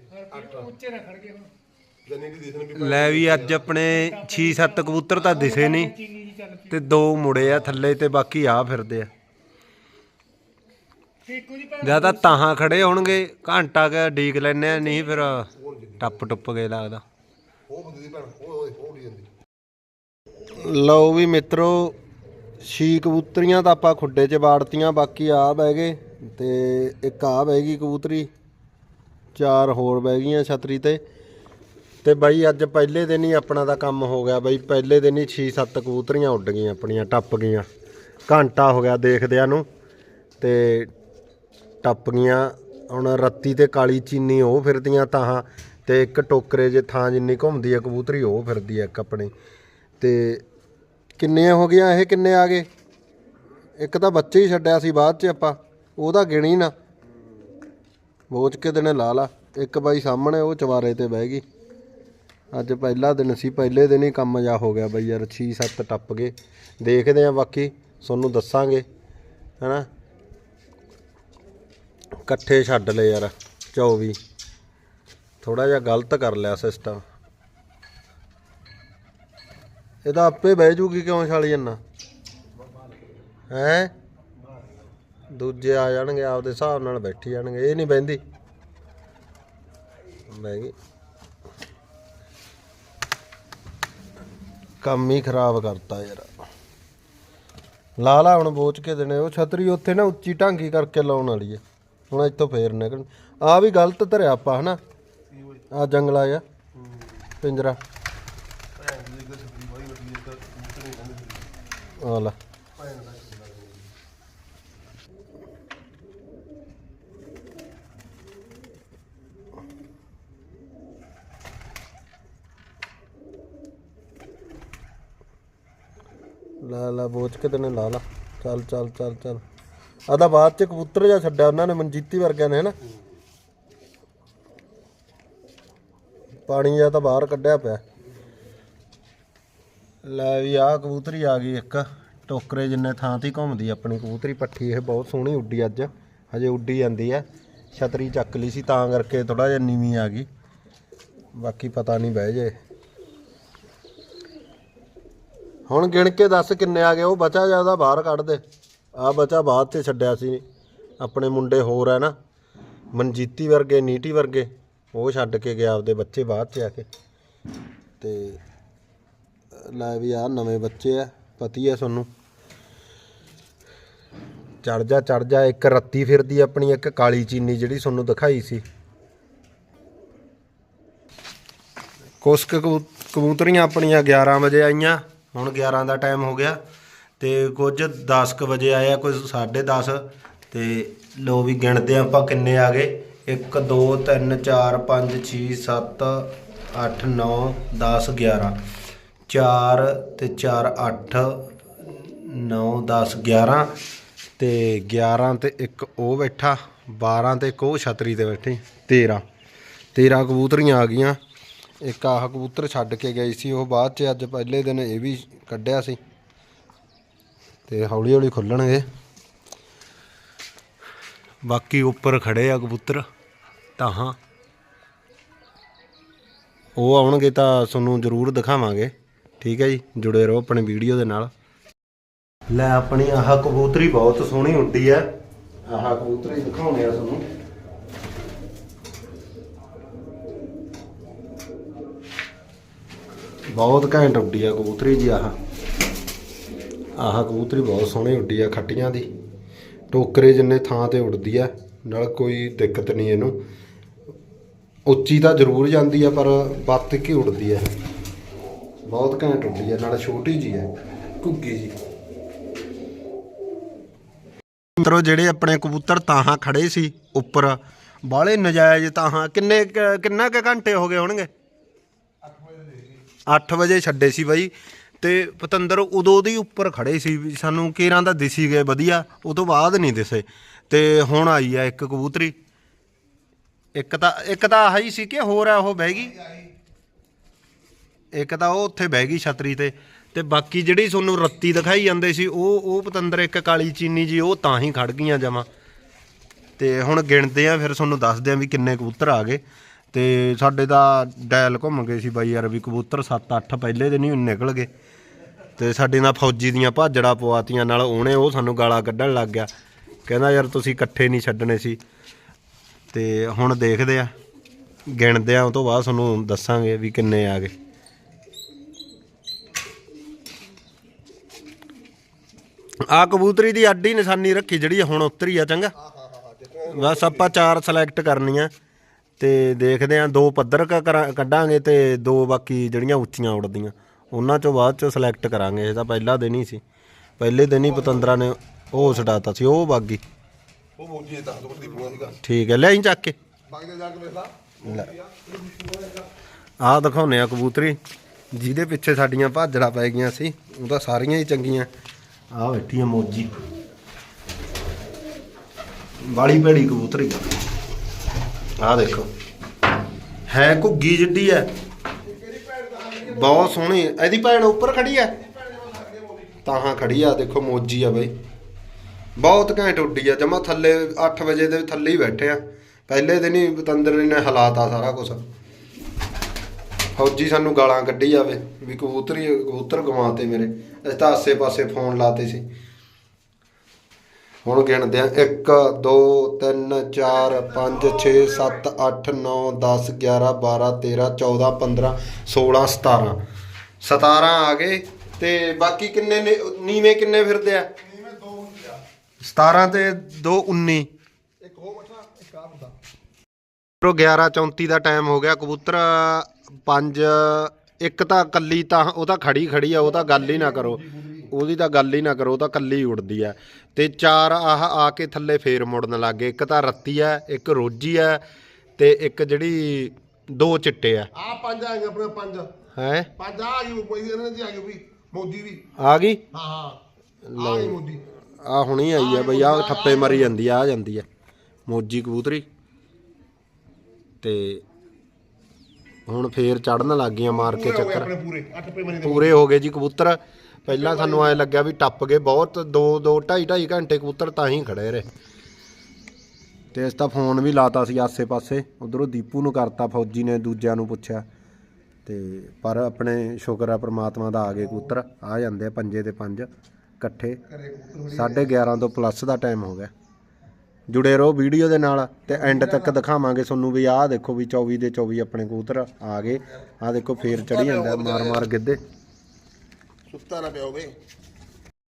ਲੈ ਵੀ ਅੱਜ ਆਪਣੇ 6-7 ਕਬੂਤਰ ਤਾਂ ਦਿਸੇ ਨਹੀਂ। ਤੇ ਦੋ ਮੁੜੇ ਆ ਥੱਲੇ ਤੇ ਬਾਕੀ ਆ ਫਿਰਦੇ ਆ। ਜਾਂ ਤਾਂ ਤਾਹਾਂ ਖੜੇ ਹੋਣਗੇ, ਘੰਟਾ ਕ ਡੀਕ ਲੈਨੇ ਆ ਨਹੀਂ ਫਿਰ ਟੱਪ ਟੁੱਪ ਗਏ ਲੱਗਦਾ। ਲਓ ਵੀ ਮਿੱਤਰੋ ਛੀ ਕਬੂਤਰੀਆਂ ਤਾਂ ਆਪਾਂ ਖੁੱਡੇ 'ਚ ਬਾੜਤੀਆਂ ਬਾਕੀ ਆ ਬਹਿ ਗਏ ਤੇ ਇੱਕ ਆ ਬਹਿ ਗਈ ਕਬੂਤਰੀ, ਚਾਰ ਹੋਰ ਬਹਿ ਗਈਆਂ ਛਤਰੀ ਤੇ। ਤੇ ਬਾਈ ਅੱਜ ਪਹਿਲੇ ਦਿਨ ਹੀ ਆਪਣਾ ਦਾ ਕੰਮ ਹੋ ਗਿਆ ਬਾਈ, ਪਹਿਲੇ ਦਿਨ ਹੀ 6-7 ਕਬੂਤਰੀਆਂ ਉੱਡ ਗਈਆਂ ਆਪਣੀਆਂ, ਟੱਪ ਗਈਆਂ। ਘੰਟਾ ਹੋ ਗਿਆ ਦੇਖਦਿਆਂ ਨੂੰ ਤੇ ਟੱਪ ਗਈਆਂ ਹੁਣ ਰੱਤੀ ਤੇ ਕਾਲੀ ਚੀਨੀ ਉਹ ਫਿਰਦੀਆਂ ਤਾਹਾਂ, ਤੇ ਇੱਕ ਟੋਕਰੇ ਜੇ ਥਾਂ ਜਿੰਨੀ ਘੁੰਮਦੀ ਆ, ਕਬੂਤਰੀ ਉਹ ਫਿਰਦੀ ਆ ਇੱਕ ਆਪਣੀ। ਤੇ ਕਿੰਨੇ ਹੋ ਗਿਆ ਇਹ, ਕਿੰਨੇ ਆ ਗਏ? ਇੱਕ ਤਾਂ ਬੱਚੇ ਹੀ ਛੱਡਿਆ ਸੀ ਬਾਅਦ ਚ ਆਪਾਂ, ਉਹਦਾ ਗਿਣੀ ਨਾ। ਬੋਚ ਕੇ ਦਿਨੇ ਲਾ ਲਾ, ਇੱਕ ਬਾਈ ਸਾਹਮਣੇ, ਉਹ ਚਵਾਰੇ ਤੇ ਬਹਿ ਗਈ। ਅੱਜ ਪਹਿਲਾ ਦਿਨ ਸੀ, ਪਹਿਲੇ ਦਿਨ ਹੀ ਕੰਮ ਜਾ ਹੋ ਗਿਆ ਬਈ ਯਾਰ 6-7 ਟੱਪ ਗਏ। ਦੇਖਦੇ ਆ ਬਾਕੀ, ਤੁਹਾਨੂੰ ਦੱਸਾਂਗੇ, ਹੈਨਾ? ਇਕੱਠੇ ਛੱਡ ਲਏ ਯਾਰ 24 ਥੋੜਾ ਜਿਹਾ ਗਲਤ ਕਰ ਲਿਆ ਸਿਸਟਮ ਇਹਦਾ ਆਪੇ ਬਹਿ ਜੂਗੀ ਕਿਉਂ ਛਾਲੀ ਜੰਨਾ ਹੈ? ਦੂਜੇ ਆ ਜਾਣਗੇ, ਆਪਦੇ ਹਿਸਾਬ ਨਾਲ ਬੈਠੀ ਜਾਣਗੇ, ਇਹ ਨਹੀਂ ਬਹਿੰਦੀ। ਬਹਿ ਗਈ। ਕੰਮ ਹੀ ਖਰਾਬ ਕਰਤਾ ਯਾਰ। ਲਾ ਲਾ ਹੁਣ ਬੋਚ ਕੇ ਦੇਣੇ, ਉਹ ਛਤਰੀ ਉੱਥੇ ਨਾ ਉੱਚੀ ਢਾਂਗੀ ਕਰਕੇ ਲਾਉਣ ਵਾਲੀ ਹੈ। ਹੁਣ ਇੱਥੋਂ ਫੇਰ ਨਿਕਲ ਆ ਵੀ ਗਲਤ ਧਰਿਆ ਆਪਾਂ, ਹਨਾ? ਆ ਜੰਗਲਾ ਆ ਪਿੰਜਰਾ। ਆ ਲੈ। ਲਾ ਲਾ ਬੋਚ ਕੇ ਤੈਨੂੰ ਲਾ ਲਾ। ਚੱਲ ਚੱਲ ਚੱਲ ਚੱਲ। ਆਦਾ ਬਾਅਦ ਚ ਕਬੂਤਰ ਜਿਹਾ ਛੱਡਿਆ ਉਹਨਾਂ ਨੇ, ਮਨਜੀਤੀ ਵਰਗਿਆਂ ਨੇ, ਹਨਾ? ਪਾਣੀ ਜਾਂ ਤਾਂ ਬਾਹਰ ਕੱਢਿਆ ਪਿਆ। ਲੈ ਵੀ ਆਹ ਕਬੂਤਰੀ ਆ ਗਈ ਇੱਕ। ਟੋਕਰੇ ਜਿੰਨੇ ਥਾਂ ਤੇ ਹੀ ਘੁੰਮਦੀ ਆਪਣੀ ਕਬੂਤਰੀ ਪੱਠੀ, ਇਹ ਬਹੁਤ ਸੋਹਣੀ ਉੱਡੀ ਅੱਜ। ਹਜੇ ਉੱਡੀ ਜਾਂਦੀ ਆ। ਛਤਰੀ ਚੱਕ ਲਈ ਸੀ ਤਾਂ ਕਰਕੇ ਥੋੜਾ ਜਿਹਾ ਨੀਵੀਂ ਆ ਗਈ। ਬਾਕੀ ਪਤਾ ਨਹੀਂ ਬਹਿ ਜੇ। ਹੁਣ ਗਿਣ ਕੇ ਦੱਸ ਕਿੰਨੇ ਆ ਗਏ, ਉਹ ਬਚਾ ਜ਼ਿਆਦਾ ਬਾਹਰ ਕੱਢ ਦੇ। ਆ ਬੱਚਾ ਬਾਅਦ ਤੇ ਛੱਡਿਆ ਸੀ। ਆਪਣੇ ਮੁੰਡੇ ਹੋਰ ਹੈ ਨਾ, ਮਨਜੀਤੀ ਵਰਗੇ, ਨੀਟੀ ਵਰਗੇ, ਉਹ ਛੱਡ ਕੇ ਗਿਆ ਆਪਦੇ ਬੱਚੇ ਬਾਅਦ ਚ ਆ ਕੇ। ਤੇ ਲੈ ਵੀ ਆ ਨਵੇਂ ਬੱਚੇ ਆ, ਪਤੀ ਹੈ ਤੁਹਾਨੂੰ ਚੜ ਜਾ ਚੜ ਜਾ, ਇੱਕ ਰੱਤੀ ਫਿਰਦੀ ਆਪਣੀ, ਇੱਕ ਕਾਲੀ ਚੀਨੀ ਜਿਹੜੀ ਤੁਹਾਨੂੰ ਦਿਖਾਈ ਸੀ। ਕੁਛ ਕਬੂ- ਕਬੂਤਰੀਆਂ ਆਪਣੀਆਂ 11 ਵਜੇ ਆਈਆਂ, ਹੁਣ 11 ਦਾ ਟਾਈਮ ਹੋ ਗਿਆ। ਤੇ ਕੁਝ 10 ਕੁ ਵਜੇ ਆਇਆ ਕੁਝ 10:30 ਤੇ ਲੋ ਵੀ ਗਿਣਦੇ ਆਪਾਂ ਕਿੰਨੇ ਆ ਗਏ। 1 2 3 4 5 6 7 8 9 10 11 4 ਤੇ 4 8 9 10 11 ਤੇ 11 ਤੇ ਇੱਕ ਉਹ ਬੈਠਾ 12 ਤੇ ਇੱਕ ਉਹ ਛਤਰੀ ਤੇ ਬੈਠੀ 13 13 ਕਬੂਤਰੀਆਂ ਆ ਗਈਆਂ। ਇੱਕ ਆਹ ਕਬੂਤਰ ਛੱਡ ਕੇ ਗਈ ਸੀ, ਉਹ ਬਾਅਦ ਚ ਅੱਜ ਪਹਿਲੇ ਦਿਨ ਇਹ ਵੀ ਕੱਢਿਆ ਸੀ। ਤੇ ਹੌਲੀ ਹੌਲੀ ਖੁੱਲਣਗੇ। ਬਾਕੀ ਉੱਪਰ ਖੜੇ ਆ ਕਬੂਤਰ, ਤਾਂ ਹਾਂ। ਉਹ ਆਉਣਗੇ ਤਾਂ ਤੁਹਾਨੂੰ ਜ਼ਰੂਰ ਦਿਖਾਵਾਂਗੇ। ਠੀਕ ਹੈ ਜੀ, ਜੁੜੇ ਰਹੋ ਆਪਣੀ ਵੀਡੀਓ ਦੇ ਨਾਲ। ਲੈ ਆਪਣੀ ਆਹ ਕਬੂਤਰੀ ਬਹੁਤ ਸੋਹਣੀ ਉੱਡੀ ਹੈ। ਆਹ ਕਬੂਤਰੀ ਦਿਖਾਉਣੇ ਆ ਤੁਹਾਨੂੰ। ਬਹੁਤ ਘੈਂਟ ਉੱਡੀ ਆ ਕਬੂਤਰੀ ਜੀ ਆਹ। ਆਹ ਕਬੂਤਰੀ ਬਹੁਤ ਸੋਹਣੀ ਉੱਡੀ ਆ ਖੱਟੀਆਂ ਦੀ। ਟੋਕਰੇ ਜਿੰਨੇ ਥਾਂ ਤੇ ਉੱਡਦੀ ਆ, ਨਾਲ ਕੋਈ ਦਿੱਕਤ ਨਹੀਂ ਇਹਨੂੰ। ਉੱਚੀ ਤਾਂ ਜ਼ਰੂਰ ਜਾਂਦੀ ਆ, ਪਰ ਬੱਤ ਕੇ ਉੱਡਦੀ ਆ ਬਹੁਤ ਘੈਂਟ ਉੱਡੀ ਆ, ਨਾਲ ਛੋਟੀ ਜੀ ਆ, ਘੁੱਗੀ ਜੀ। ਮਿੱਤਰੋ, ਜਿਹੜੇ ਆਪਣੇ ਕਬੂਤਰ ਤਾਹਾਂ ਖੜੇ ਸੀ ਉੱਪਰ, ਬਾਹਲੇ ਨਜਾਇਜ਼ ਤਾਹਾਂ, ਕਿੰਨੇ ਕੁ- ਕਿੰਨਾ ਕੁ ਘੰਟੇ ਹੋ ਗਏ ਹੋਣਗੇ? 8 ਵਜੇ ਛੱਡੇ ਸੀ ਬਾਈ। ਤੇ ਪਤੰਦਰ ਉਦੋਂ ਦੀ ਉੱਪਰ ਖੜੇ ਸੀ ਵੀ ਸਾਨੂੰ ਕੇਰਾਂ ਦਾ ਦਿਸੀ ਗਏ, ਵਧੀਆ। ਉਹ ਤੋਂ ਬਾਅਦ ਨਹੀਂ ਦਿਸੇ। ਤੇ ਹੁਣ ਆਈ ਆ ਇੱਕ ਕਬੂਤਰੀ। ਇੱਕ ਤਾਂ ਇੱਕ ਤਾਂ ਆਹੀ ਸੀ ਕਿ ਹੋਰ ਆ ਉਹ ਬਹਿ ਗਈ। ਇੱਕ ਤਾਂ ਉਹ ਉੱਥੇ ਬਹਿ ਗਈ ਛਤਰੀ ਤੇ। ਤੇ ਬਾਕੀ ਜਿਹੜੀ ਤੁਹਾਨੂੰ ਰੱਤੀ ਦਿਖਾਈ ਜਾਂਦੇ ਸੀ, ਉਹ ਉਹ ਪਤੰਦਰ ਇੱਕ ਕਾਲੀ ਚੀਨੀ ਜੀ, ਉਹ ਤਾਂ ਹੀ ਖੜ ਗਈਆਂ ਜਮਾ। ਤੇ ਹੁਣ ਗਿਣਦੇ ਆ, ਫਿਰ ਤੁਹਾਨੂੰ ਦੱਸਦੇ ਆ ਵੀ ਕਿੰਨੇ ਕਬੂਤਰ ਆ ਗਏ। ਤੇ ਸਾਡੇ ਤਾਂ ਡੈਲ ਘੁੰਮ ਗਏ ਸੀ ਬਾਈ ਯਾਰ ਵੀ ਕਬੂਤਰ 7-8 ਪਹਿਲੇ ਦਿਨ ਹੀ ਨਿਕਲ ਗਏ। ਤੇ ਸਾਡੇ ਨਾਲ ਫੌਜੀ ਦੀਆਂ ਭਾਜੜਾ ਪਵਾਤੀਆਂ ਨਾਲ ਉਹਨੇ ਉਹ ਸਾਨੂੰ ਗਾਲਾਂ ਕੱਢਣ ਲੱਗ ਗਿਆ। ਕਹਿੰਦਾ ਯਾਰ ਤੁਸੀਂ ਇਕੱਠੇ ਨਹੀਂ ਛੱਡਣੇ ਸੀ। ਤੇ ਹੁਣ ਦੇਖਦੇ ਆ, ਗਿਣਦੇ ਆ, ਉਹ ਤੋਂ ਬਾਅਦ ਤੁਹਾਨੂੰ ਦੱਸਾਂਗੇ ਵੀ ਕਿੰਨੇ ਆ ਗਏ। ਆ ਕਬੂਤਰੀ ਦੀ ਅੱਡੀ ਨਿਸ਼ਾਨੀ ਰੱਖੀ, ਜਿਹੜੀ ਹੁਣ ਉਤਰੀ ਆ, ਚੰਗਾ? ਬਸ ਆਪਾਂ ਚਾਰ ਸਿਲੈਕਟ ਕਰਨੀਆਂ। ਤੇ ਦੇਖਦੇ ਆ, ਦੋ ਪੱਧਰ ਕ- ਕੱਢਾਂਗੇ ਤੇ ਦੋ ਬਾਕੀ ਜਿਹੜੀਆਂ ਉੱਚੀਆਂ ਉੜਦੀਆਂ ਉਹਨਾਂ ਚੋਂ ਬਾਅਦ ਚੋਂ ਸਿਲੈਕਟ ਕਰਾਂਗੇ ਇਹ ਤਾਂ ਪਹਿਲਾ ਦਿਨ ਹੀ ਸੀ। ਪਹਿਲੇ ਦਿਨ ਹੀ ਪਤੰਦਰਾ ਨੇ ਉਹ ਛਡਾਤਾ ਸੀ ਉਹ ਬਾਗੀ ਉਹ ਮੋਜੀ ਦਾ ਦੋ ਦੀ ਸੀਗਾ। ਠੀਕ ਹੈ ਲੈ ਆਈ ਚੱਕ ਕੇ। ਦੇ ਜਾ ਕੇ ਵੇਖ ਲਾ। ਆਹ ਦਿਖਾਉਨੇ ਆ ਕਬੂਤਰੀ ਜਿਹਦੇ ਪਿੱਛੇ ਸਾਡੀਆਂ ਭਾਜੜਾ ਪੈ ਗਈਆਂ ਸੀ ਉਹ ਤਾਂ ਸਾਰੀਆਂ ਹੀ ਚੰਗੀਆਂ। ਆਹ ਬੈਠੀ ਆ ਮੋਜੀ। ਬਾਲੀ ਭੈੜੀ ਕਬੂਤਰੀ। ਆ ਆਹ ਦੇਖੋ। ਹੈ ਘੁੱਗੀ ਜਿੱਡੀ ਐ ਬਹੁਤ ਸੋਹਣੀ ਇਹਦੀ ਭੈਣ ਉੱਪਰ ਖੜੀ ਆ ਤਾਹਾਂ ਖੜੀ ਆ। ਦੇਖੋ, ਮੋਜੀ ਆ ਬਈ। ਬਹੁਤ ਘੈਂਟ ਉੱਡੀ ਆ। ਜਮਾ ਥੱਲੇ 8 ਵਜੇ ਦੇ ਥੱਲੇ ਹੀ ਬੈਠੇ ਆ। ਪਹਿਲੇ ਦਿਨ ਹੀ ਪਤੰਦਰ ਨੇ ਹਲਾਤਾ ਸਾਰਾ ਕੁਝ ਫੌਜੀ ਸਾਨੂੰ ਗਾਲਾਂ ਕੱਢੀ ਜਾਵੇ। ਵੀ ਕਬੂਤਰੀ ਕਬੂਤਰ ਗਵਾਤੇ ਮੇਰੇ। ਅਸੀਂ ਤਾਂ ਆਸੇ-ਪਾਸੇ ਫੋਨ ਲਾਤੇ ਸੀ। ਹੁਣ ਗਿਣਦੇ ਆ 1 2 3 4 5 6 7 8 9 10 11 12 13 14 15 16 17 17 ਆ ਗਏ ਤੇ ਬਾਕੀ ਕਿੰਨੇ ਨੇ? ਨੀਵੇਂ ਕਿੰਨੇ ਫਿਰਦੇ ਆ? 17 ਤੇ 2 19 ਇੱਕ ਹੋ ਬੱਠਾ ਇੱਕ ਆ ਹੁੰਦਾ। ਉਹ 11:34 ਦਾ ਟਾਈਮ ਹੋ ਗਿਆ। ਕਬੂਤਰ 5 ਇੱਕ ਤਾਂ ਕੱਲੀ ਤਾਂ ਉਹ ਤਾਂ ਖੜੀ ਖੜੀ ਆ ਉਹ ਤਾਂ ਗੱਲ ਹੀ ਨਾ ਕਰੋ। ਉਹਦੀ ਤਾਂ ਗੱਲ ਹੀ ਨਾ ਕਰੋ ਉਹ ਤਾਂ ਕੱਲੀ ਹੀ ਉੜਦੀ ਆ। ਤੇ ਚਾਰ ਆਹ ਆ ਕੇ ਥੱਲੇ ਫੇਰ ਮੁੜਨ ਲੱਗੇ ਇੱਕ ਤਾਂ ਰੱਤੀ ਆ ਇੱਕ ਰੋਜੀ ਆ ਤੇ ਇੱਕ ਜਿਹੜੀ ਦੋ ਚਿੱਟੇ ਆ। ਆ ਪੰਜ ਆ ਗਏ ਆਪਣੇ ਪੰਜ। ਹੈ? ਪੰਜ ਆ ਗਈ ਕੋਈ ਇਹਨਾਂ ਦੀ ਆ ਗਈ ਵੀ ਮੋਦੀ ਵੀ। ਆ ਗਈ? ਹਾਂ ਹਾਂ। ਆ ਗਈ ਮੋਦੀ। ਆ ਹੁਣੀ ਆਈ ਆ ਬਈ ਆ ਠੱਪੇ ਮਾਰੀ ਜਾਂਦੀ ਆ ਆ ਜਾਂਦੀ ਆ। ਮੋਜੀ ਕਬੂਤਰੀ। ਤੇ ਹੁਣ ਫੇਰ ਚੜਨ ਲੱਗ ਗਈਆਂ ਮਾਰ ਕੇ ਗਏ ਚੱਕਰ। ਪੂਰੇ ਹੋ ਗਏ ਜੀ ਕਬੂਤਰ। ਪਹਿਲਾਂ ਸਾਨੂੰ ਐ ਲੱਗਿਆ ਵੀ ਟੱਪ ਗਏ ਬਹੁਤ 2 2 2.5 2.5 ਘੰਟੇ ਕਬੂਤਰ ਤਾਂ ਹੀ ਖੜੇ ਰਹੇ। ਤੇ ਇਸ ਤਾਂ ਫੋਨ ਵੀ ਲਾਤਾ ਸੀ ਆਸੇ-ਪਾਸੇ, ਉਧਰੋਂ ਦੀਪੂ ਨੂੰ ਕਰਤਾ ਫੌਜੀ ਨੇ, ਦੂਜਿਆਂ ਨੂੰ ਪੁੱਛਿਆ। ਤੇ ਪਰ ਆਪਣੇ ਸ਼ੁਕਰ ਆ ਪ੍ਰਮਾਤਮਾ ਦਾ ਆ ਗਏ ਕਬੂਤਰ, ਆ ਜਾਂਦੇ ਆ ਪੰਜੇ ਤੇ ਪੰਜ, ਇਕੱਠੇ। ਘਰੇ ਕਬੂਤਰ 11:30 ਤੋਂ ਪਲੱਸ ਦਾ ਟਾਈਮ ਹੋ ਗਿਆ। ਜੁੜੇ ਰਹੋ ਵੀਡੀਓ ਦੇ ਨਾਲ ਤੇ ਐਂਡ ਤੱਕ ਦਿਖਾਵਾਂਗੇ ਤੁਹਾਨੂੰ ਵੀ, ਆਹ ਦੇਖੋ ਵੀ 24 ਦੇ 24 ਆਪਣੇ ਕਬੂਤਰ ਆ ਗਏ। ਆਹ ਦੇਖੋ ਫੇਰ ਚੜੀ ਜਾਂਦਾ ਮਾਰ ਮਾਰ ਗਿੱਧੇ। ਸੁੱਤਾ ਨਾ ਪਿਆ ਹੋਵੇ।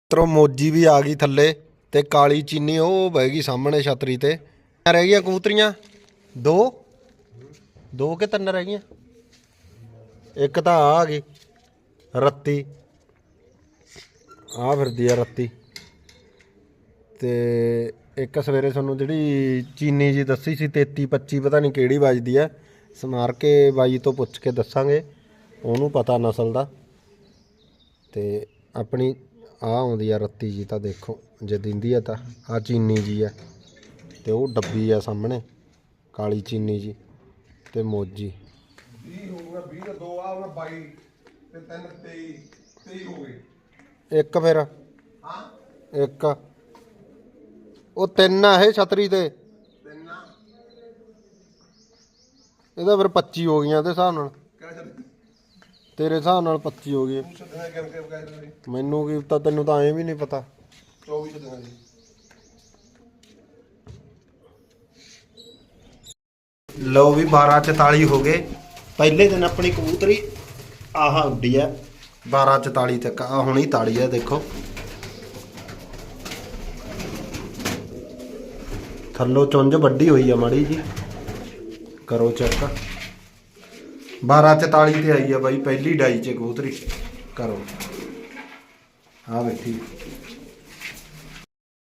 ਤਰੋਂ ਮੋਜੀ ਵੀ ਆ ਗਈ ਥੱਲੇ ਤੇ ਕਾਲੀ ਚੀਨੀ ਉਹ ਬਹਿ ਗਈ ਸਾਹਮਣੇ ਛਤਰੀ ਤੇ। ਰਹਿ ਗਈਆਂ ਕਬੂਤਰੀਆਂ? ਦੋ? ਦੋ ਕਿ ਤਿੰਨ ਰਹਿ ਗਈਆਂ? ਇੱਕ ਤਾਂ ਆ ਆ ਗਈ, ਰੱਤੀ। ਆ ਫਿਰਦੀ ਆ ਰੱਤੀ। ਤੇ ਇੱਕ ਸਵੇਰੇ ਤੁਹਾਨੂੰ ਜਿਹੜੀ ਚੀਨੀ ਜੀ ਦੱਸੀ ਸੀ 33 25 ਪਤਾ ਨਹੀਂ ਕਿਹੜੀ ਵੱਜਦੀ ਆ। ਸਮਾਰ ਕੇ ਬਾਈ ਤੋਂ ਪੁੱਛ ਕੇ ਦੱਸਾਂਗੇ, ਉਹਨੂੰ ਪਤਾ ਨਸਲ ਦਾ। ਤੇ ਆਪਣੀ ਆ ਆਉਂਦੀ ਆ ਰੱਤੀ ਜੀ ਤਾਂ ਦੇਖੋ ਜੇ ਦਿੰਦੀ ਆ ਤਾਂ ਆ ਚੀਨੀ ਜੀ ਆ। ਤੇ ਉਹ ਡੱਬੀ ਆ ਸਾਹਮਣੇ ਕਾਲੀ ਚੀਨੀ ਜੀ ਤੇ ਮੋਜੀ। 20 ਹੋ ਗਿਆ 20 ਦਾ 2 ਆ ਉਹਨਾਂ 22 ਤੇ 3 23 23 ਹੋ ਗਏ। ਇੱਕ ਫਿਰ। ਹਾਂ? ਇੱਕ। ਉਹ ਤਿੰਨ ਆ ਇਹ ਛਤਰੀ ਤੇ। ਤਿੰਨ ਆ। ਇਹਦਾ ਫਿਰ 25 ਹੋ ਗਈਆਂ ਤੇ ਹਿਸਾਬ ਨਾਲ। ਤੇਰੇ ਹਿਸਾਬ ਨਾਲ 25 ਹੋ ਗਈ। ਤੂੰ ਛੱਡਣਾ ਕਿਵੇਂ ਕਿਵੇਂ ਕਹਿ ਰਹੇ ਮੈਨੂੰ ਕੀ ਤਾਂ ਤੈਨੂੰ ਤਾਂ ਐਂ ਵੀ ਨਹੀਂ ਪਤਾ। 24 ਛੱਡਣਾ ਲਓ ਵੀ 1244 ਹੋ ਗਏ। ਪਹਿਲੇ ਦਿਨ ਆਪਣੀ ਕਬੂਤਰੀ ਆਹ ਉੱਡੀ ਆ। 1244 ਤੱਕ ਆ ਹੁਣੀ ਤਾੜੀ ਆ, ਦੇਖੋ। ਥੱਲੋਂ ਚੁੰਝ ਵੱਡੀ ਹੋਈ ਆ ਮਾੜੀ ਜੀ। ਕਰੋ ਚੈੱਕ। 1244 ਤੇ ਆਈ ਆ ਬਾਈ, ਪਹਿਲੀ ਡਾਈ ਚ ਕਬੂਤਰੀ ਕਰੋ। ਆ ਬੈਠੀ।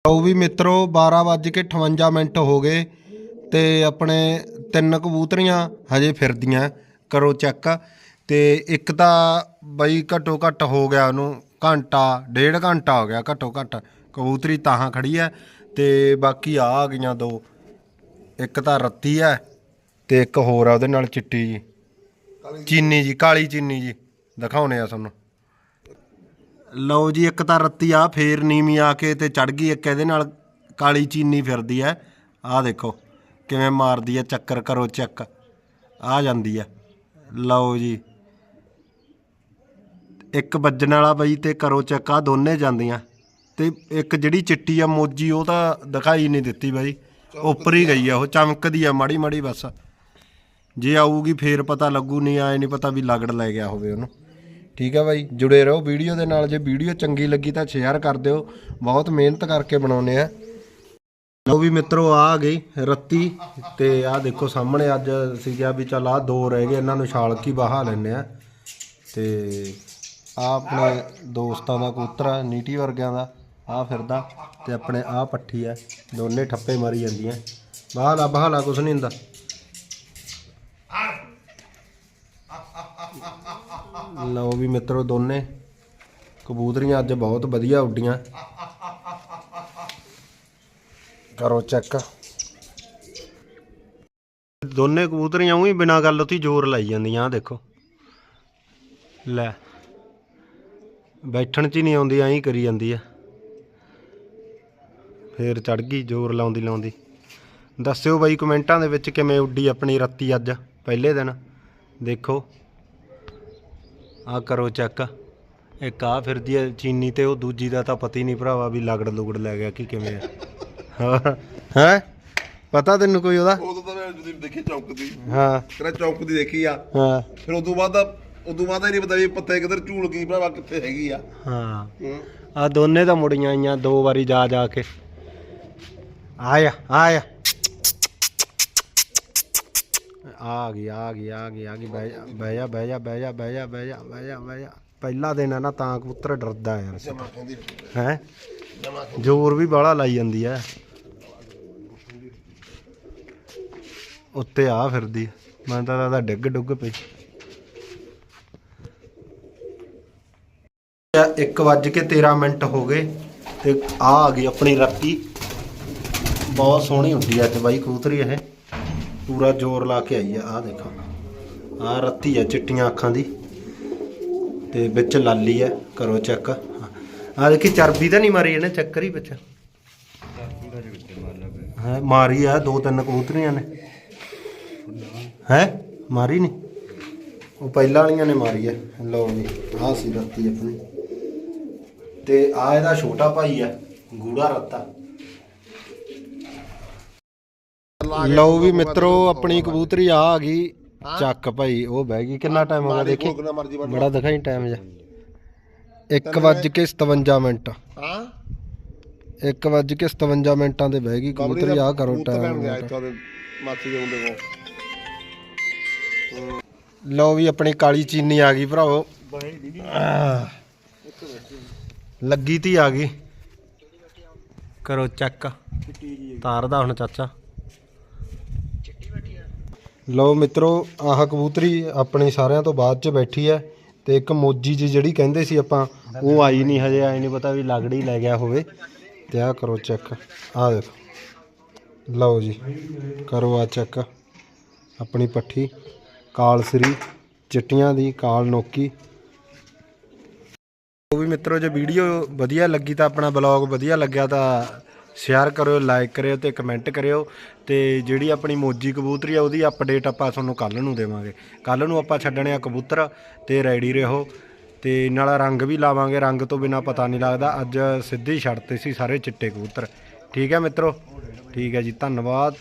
ਲਓ ਵੀ ਮਿੱਤਰੋ 12 ਵੱਜ ਕੇ 58 ਮਿੰਟ ਹੋ ਗਏ ਤੇ ਆਪਣੇ ਤਿੰਨ ਕਬੂਤਰੀਆਂ ਹਜੇ ਫਿਰਦੀਆਂ। ਕਰੋ ਚੈੱਕ। ਤੇ ਇੱਕ ਤਾਂ ਬਈ ਘੱਟੋ ਘੱਟ ਹੋ ਗਿਆ ਉਹਨੂੰ ਘੰਟਾ, ਡੇਢ ਘੰਟਾ ਹੋ ਗਿਆ ਘੱਟੋ ਘੱਟ। ਕਬੂਤਰੀ ਤਾਹਾਂ ਖੜੀ ਹੈ ਤੇ ਬਾਕੀ ਆ ਆ ਗਈਆਂ ਦੋ। ਇੱਕ ਤਾਂ ਰੱਤੀ ਹੈ ਤੇ ਇੱਕ ਹੋਰ ਆ ਉਹਦੇ ਨਾਲ ਚਿੱਟੀ ਜੀ। ਚੀਨੀ ਜੀ ਕਾਲੀ ਚੀਨੀ ਜੀ। ਦਿਖਾਉਣੇ ਆ ਤੁਹਾਨੂੰ। ਲਓ ਜੀ ਇੱਕ ਤਾਂ ਰੱਤੀ ਆ ਫੇਰ ਨੀਵੀਂ ਆ ਕੇ ਤੇ ਚੜ ਗਈ ਇੱਕ ਇਹਦੇ ਨਾਲ। ਕਾਲੀ ਚੀਨੀ ਫਿਰਦੀ ਐ। ਆਹ ਦੇਖੋ ਕਿਵੇਂ ਮਾਰਦੀ ਐ ਚੱਕਰ ਕਰੋ ਚੈੱਕ। ਆ ਜਾਂਦੀ ਐ। ਲਓ ਜੀ। ਇੱਕ ਵੱਜਣ ਵਾਲਾ ਬਈ ਤੇ ਕਰੋ ਚੈੱਕ ਆ ਦੋਨੇ ਜਾਂਦੀਆਂ। ਤੇ ਇੱਕ ਜਿਹੜੀ ਚਿੱਟੀ ਆ ਮੋਜੀ ਉਹ ਤਾਂ ਦਿਖਾਈ ਨਹੀਂ ਦਿੱਤੀ ਬਾਈ। ਉੱਪਰ ਹੀ ਗਈ ਆ ਉਹ ਚਮਕਦੀ ਆ ਮਾੜੀ ਮਾੜੀ ਬਸ। ਜੇ ਆਊਗੀ ਫੇਰ ਪਤਾ ਲੱਗੂ, ਨਹੀਂ ਆਏ ਨਹੀਂ ਪਤਾ ਵੀ ਲਗੜ ਲੈ ਗਿਆ ਹੋਵੇ ਉਹਨੂੰ। ਠੀਕ ਹੈ ਬਾਈ, ਜੁੜੇ ਰਹੋ ਵੀਡੀਓ ਦੇ ਨਾਲ। ਜੇ ਵੀਡੀਓ ਚੰਗੀ ਲੱਗੀ ਤਾਂ ਸ਼ੇਅਰ ਕਰ ਦਿਓ। ਬਹੁਤ ਮਿਹਨਤ ਕਰਕੇ ਬਣਾਉਨੇ ਆ। ਲਓ ਵੀ ਮਿੱਤਰੋ, ਆ ਗਈ ਰੱਤੀ ਤੇ ਆ ਦੇਖੋ ਸਾਹਮਣੇ ਅੱਜ ਅਸੀਂ ਕਿਹਾ ਵੀ ਚੱਲ ਆ ਦੋ ਰਹਿ ਗਏ, ਇਹਨਾਂ ਨੂੰ ਛਾਲਕੀ ਬਹਾ ਲੈਨੇ ਆ। ਤੇ ਆ ਆਪਣੇ ਦੋਸਤਾਂ ਦਾ ਕਬੂਤਰ ਆ, ਨੀਟੀ ਵਰਗਿਆਂ ਦਾ, ਆ ਫਿਰਦਾ ਤੇ ਆਪਣੇ ਆ ਪੱਠੀ ਆ, ਦੋਨੇ ਠੱਪੇ ਮਾਰੀ ਜਾਂਦੀਆਂ। ਬਾਹਲਾ ਲਾ ਕੁਛ ਨਹੀਂ ਹੁੰਦਾ। ਲਓ ਵੀ ਮਿੱਤਰੋ ਦੋਨੇ, ਕਬੂਤਰੀਆਂ ਅੱਜ ਬਹੁਤ ਵਧੀਆ ਉੱਡੀਆਂ। ਕਰੋ ਚੈੱਕ। ਦੋਨੇ ਕਬੂਤਰੀਆਂ ਉਹੀ ਬਿਨਾਂ ਗੱਲ ਉਤੀ ਜ਼ੋਰ ਲਾਈ ਜਾਂਦੀਆਂ ਆ ਦੇਖੋ। ਲੈ, ਬੈਠਣ ਚ ਹੀ ਨਹੀਂ ਆਉਂਦੀ, ਐਂ ਹੀ ਕਰੀ ਜਾਂਦੀ ਆ। ਫੇਰ ਚੜ ਗਈ, ਜ਼ੋਰ ਲਾਉਂਦੀ ਲਾਉਂਦੀ। ਦੱਸਿਓ ਬਾਈ ਕਮੈਂਟਾਂ ਦੇ ਵਿੱਚ ਕਿਵੇਂ ਉੱਡੀ ਆਪਣੀ ਰੱਤੀ ਅੱਜ, ਪਹਿਲੇ ਦਿਨ। ਦੇਖੋ। ਆ ਕਰੋ ਚੈੱਕ। ਇੱਕ ਆ ਫਿਰਦੀ ਹੈ ਚੀਨੀ ਤੇ ਉਹ ਦੂਜੀ ਦਾ ਤਾਂ ਪਤਾ ਹੀ ਨਹੀਂ ਭਰਾਵਾ ਵੀ ਲਗੜ ਲੁਗੜ ਲੈ ਗਿਆ ਕਿ ਕਿਵੇਂ ਹੋਰ ਹੈ। ਪਤਾ ਤੈਨੂੰ ਕੋਈ ਉਹਦਾ? ਉਦੋਂ ਤਾਂ ਮੈਂ ਜਦੋਂ ਦੇਖੀ ਚੌਂਕ ਦੀ ਹਾਂ। ਤੇਰਾ ਚੌਂਕ ਦੀ ਦੇਖੀ ਆ। ਹਾਂ। ਫਿਰ ਉਦੋਂ ਬਾਅਦ ਦਾ ਉਦੋਂ ਬਾਅਦ ਇਹ ਨਹੀਂ ਪਤਾ ਵੀ ਪੱਤੇ ਕਿੱਧਰ ਝੂਲ ਗਈ ਭਰਾਵਾ ਕਿੱਥੇ ਹੈਗੀ ਆ। ਹਾਂ। ਹੂੰ। ਆ ਦੋਨੇ ਤਾਂ ਮੁੜੀਆਂ ਆਈਆਂ ਦੋ ਵਾਰੀ ਜਾ ਜਾ ਕੇ। ਆਇਆ ਆਇਆ। ਆ ਗਈ ਆ ਗਈ ਆ ਗਈ ਆ ਗਈ, ਬਹਿ ਜਾ ਬਹਿ ਜਾ ਬਹਿ ਜਾ ਬਹਿ ਜਾ ਬਹਿ ਜਾ ਬਹਿ ਜਾ ਬਹਿ ਜਾ ਬਹਿ ਜਾ। ਪਹਿਲਾ ਦਿਨ ਆ ਨਾ ਤਾਂ ਕਬੂਤਰ ਡਰਦਾ ਯਾਰ। ਜਮਾ ਕਹਿੰਦੀ ਹੈ? ਜ਼ੋਰ ਵੀ ਬਾਹਲਾ ਲਾਈ ਜਾਂਦੀ ਐ ਉੱਤੇ ਆ ਫਿਰਦੀ ਮੈਂ ਤਾਂ ਲੱਗਦਾ ਡਿੱਗ ਡੁੱਗ ਪਈ। 1 ਵੱਜ ਕੇ 13 ਮਿੰਟ ਹੋ ਗਏ ਤੇ ਆ ਆ ਗਈ ਆਪਣੀ ਰੱਤੀ ਬਹੁਤ ਸੋਹਣੀ ਹੁੰਦੀ ਐ ਅੱਜ ਬਾਈ ਕਬੂਤਰੀ ਇਹ। ਪੂਰਾ ਜ਼ੋਰ ਲਾ ਕੇ ਆਈ ਆ ਆ ਦੇਖੋ। ਆਹ ਰੱਤੀ ਆ ਚਿੱਟੀਆਂ ਅੱਖਾਂ ਦੀ। ਤੇ ਵਿੱਚ ਲਾਲੀ ਐ ਕਰੋ ਚੈੱਕ। ਆ ਦੇਖੀ, ਚਰਬੀ ਤਾਂ ਨਹੀਂ ਮਾਰੀ ਇਹਨੇ, ਚੱਕਰ ਹੀ ਵਿੱਚ। ਹੈ, ਮਾਰੀ ਆ, ਦੋ ਤਿੰਨ ਕਬੂਤਰੀਆਂ ਨੇ। ਹੈ, ਮਾਰੀ ਨਹੀਂ। ਉਹ ਪਹਿਲਾਂ ਵਾਲੀਆਂ ਨੇ ਮਾਰੀ ਆ। ਲਓ ਜੀ, ਆਹ ਸੀ ਰੱਤੀ ਆਪਣੀ। ਤੇ ਆ ਇਹਦਾ ਛੋਟਾ ਭਾਈ ਆ, ਗੂੜਾ ਰੱਤਾ। ਲਓ ਵੀ ਮਿੱਤਰੋ ਆਪਣੀ ਕਬੂਤਰੀ ਆ ਆ ਗਈ। ਚੱਕ ਭਾਈ ਉਹ ਬਹਿ ਗਈ। ਕਿੰਨਾ ਟਾਈਮ ਹੋ ਗਿਆ ਦੇਖੀ? ਕਿੰਨਾ ਮਰਜ਼ੀ ਬਣ ਬੜਾ ਦਿਖਾਈ ਟਾਈਮ ਜਾ 1 ਵੱਜ ਕੇ 57 ਮਿੰਟ। ਹਾਂ? 1 ਵੱਜ ਕੇ 57 ਮਿੰਟਾਂ ਤੇ ਬਹਿ ਗਈ ਕਬੂਤਰੀ ਆ ਕਰੋ ਕਬੂਤਰ ਲੈਣ ਗਿਆ ਟਾਈਮ ਇੱਥੋਂ ਦੇ ਮਾਸੀ ਦੇ ਮੁੰਡੇ ਕੋਲ। ਲਓ ਵੀ ਆਪਣੀ ਕਾਲੀ ਚੀਨੀ ਆ ਗਈ ਭਰਾਵੋ। ਆਹ। ਲੱਗੀ ਤੀ ਆ ਗਈ। ਕਰੋ ਚੈੱਕ ਤਾਰਦਾ ਹੁਣ ਚਾਚਾ। ਲਓ ਮਿੱਤਰੋ, ਆਹ ਕਬੂਤਰੀ ਆਪਣੀ ਸਾਰਿਆਂ ਤੋਂ ਬਾਅਦ ਚ ਬੈਠੀ ਹੈ ਤੇ ਇੱਕ ਮੋਜੀ ਜੀ ਜਿਹੜੀ ਕਹਿੰਦੇ ਸੀ ਆਪਾਂ, ਉਹ ਆਈ ਨਹੀਂ ਹਜੇ, ਆਈ ਨਹੀਂ ਪਤਾ ਵੀ ਲੱਗੜੀ ਲੈ ਗਿਆ ਹੋਵੇ। ਤੇ ਆਹ ਕਰੋ ਚੈੱਕ ਆਹ ਦੇਖੋ। ਲਓ ਜੀ, ਕਰੋ ਆ ਚੈੱਕ ਆਪਣੀ ਪੱਠੀ ਕਾਲ ਸਰੀ ਚਿੱਟੀਆਂ ਦੀ ਕਾਲ ਨੋਕੀ। ਉਹ ਵੀ ਮਿੱਤਰੋ, ਜੇ ਵੀਡੀਓ ਵਧੀਆ ਲੱਗੀ ਤਾਂ ਆਪਣਾ ਬਲੌਗ ਵਧੀਆ ਲੱਗਿਆ ਤਾਂ ਸ਼ੇਅਰ ਕਰਿਓ ਲਾਈਕ ਕਰਿਓ ਤੇ ਕਮੈਂਟ ਕਰਿਓ ਤੇ ਜਿਹੜੀ ਆਪਣੀ ਮੋਜੀ ਕਬੂਤਰੀ ਆ, ਉਹਦੀ ਅਪਡੇਟ ਆਪਾਂ ਤੁਹਾਨੂੰ ਕੱਲ ਨੂੰ ਦੇਵਾਂਗੇ। ਕੱਲ ਨੂੰ ਆਪਾਂ ਛੱਡਣੇ ਆ ਕਬੂਤਰ ਤੇ ਰੈਡੀ ਰਹੋ ਤੇ ਨਾਲ ਰੰਗ ਵੀ ਲਾਵਾਂਗੇ। ਰੰਗ ਤੋਂ ਬਿਨਾ ਪਤਾ ਨਹੀਂ ਲੱਗਦਾ। ਅੱਜ ਸਿੱਧੇ ਹੀ ਛੱਡਤੇ ਸੀ ਸਾਰੇ ਚਿੱਟੇ ਕਬੂਤਰ। ਠੀਕ ਹੈ ਮਿੱਤਰੋ? ਠੀਕ ਹੈ ਜੀ, ਧੰਨਵਾਦ।